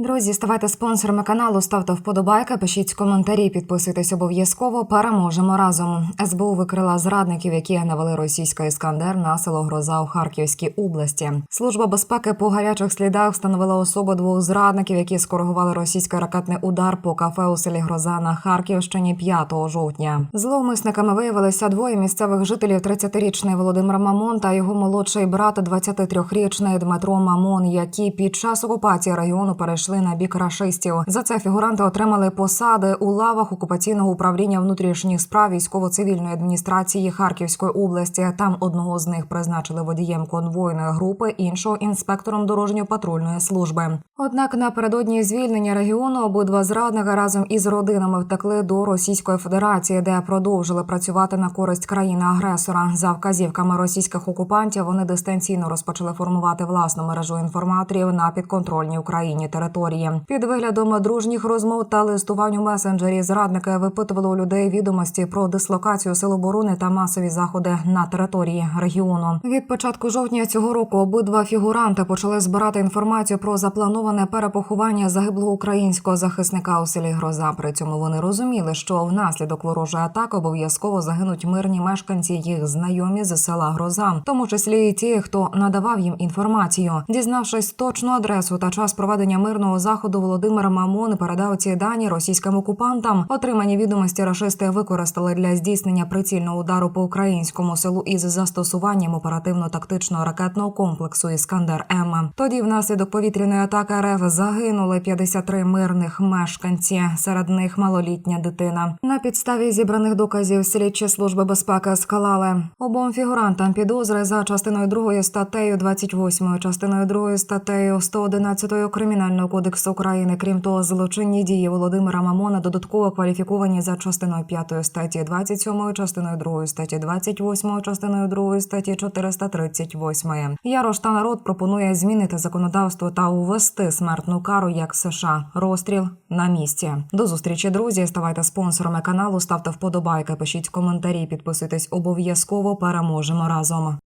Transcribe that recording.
Друзі, ставайте спонсорами каналу, ставте вподобайки, пишіть коментарі, підписуйтесь обов'язково. Переможемо разом. СБУ викрила зрадників, які навели російський іскандер на село Гроза у Харківській області. Служба безпеки по гарячих слідах встановила особу двох зрадників, які скоригували російський ракетний удар по кафе у селі Гроза на Харківщині 5 жовтня. Зловмисниками виявилися двоє місцевих жителів: 30-річний Володимир Мамон та його молодший брат, 23-річний Дмитро Мамон, які під час окупації району перейшли на бік рашистів. За це фігуранти отримали посади у лавах окупаційного управління внутрішніх справ військово-цивільної адміністрації Харківської області. Там одного з них призначили водієм конвойної групи, іншого інспектором дорожньо-патрульної служби. Однак напередодні звільнення регіону обидва зрадника разом із родинами втекли до Російської Федерації, де продовжили працювати на користь країни-агресора. За вказівками російських окупантів вони дистанційно розпочали формувати власну мережу інформаторів на підконтрольній Україні території. Під виглядом дружніх розмов та листувань у месенджері зрадники випитували у людей відомості про дислокацію сил оборони та масові заходи на території регіону. Від початку жовтня цього року обидва фігуранти почали збирати інформацію про заплановане перепоховання загиблого українського захисника у селі Гроза. При цьому вони розуміли, що внаслідок ворожої атаки обов'язково загинуть мирні мешканці їх знайомі з села Гроза, в тому числі і ті, хто надавав їм інформацію. Дізнавшись точну адресу та час проведення мирного заходу, Володимир Мамон передав ці дані російським окупантам. Отримані відомості рашисти використали для здійснення прицільного удару по українському селу із застосуванням оперативно-тактичного ракетного комплексу Іскандер М. Тоді, внаслідок повітряної атаки РФ загинули 53 мирних мешканці. Серед них малолітня дитина. На підставі зібраних доказів слідчі служби безпеки склали обом фігурантам підозри за частиною 2 статтею 28, частиною 2 статтею 111 кримінального кодексу України. Крім того, злочинні дії Володимира Мамона додатково кваліфіковані за частиною 5 статті 27, частиною 2 статті 28, частиною 2 статті 438. Ярош та народ пропонує змінити законодавство та увести смертну кару як США. Розстріл на місці. До зустрічі, друзі. Ставайте спонсорами каналу, ставте вподобайки, пишіть коментарі, підписуйтесь обов'язково. Переможемо разом.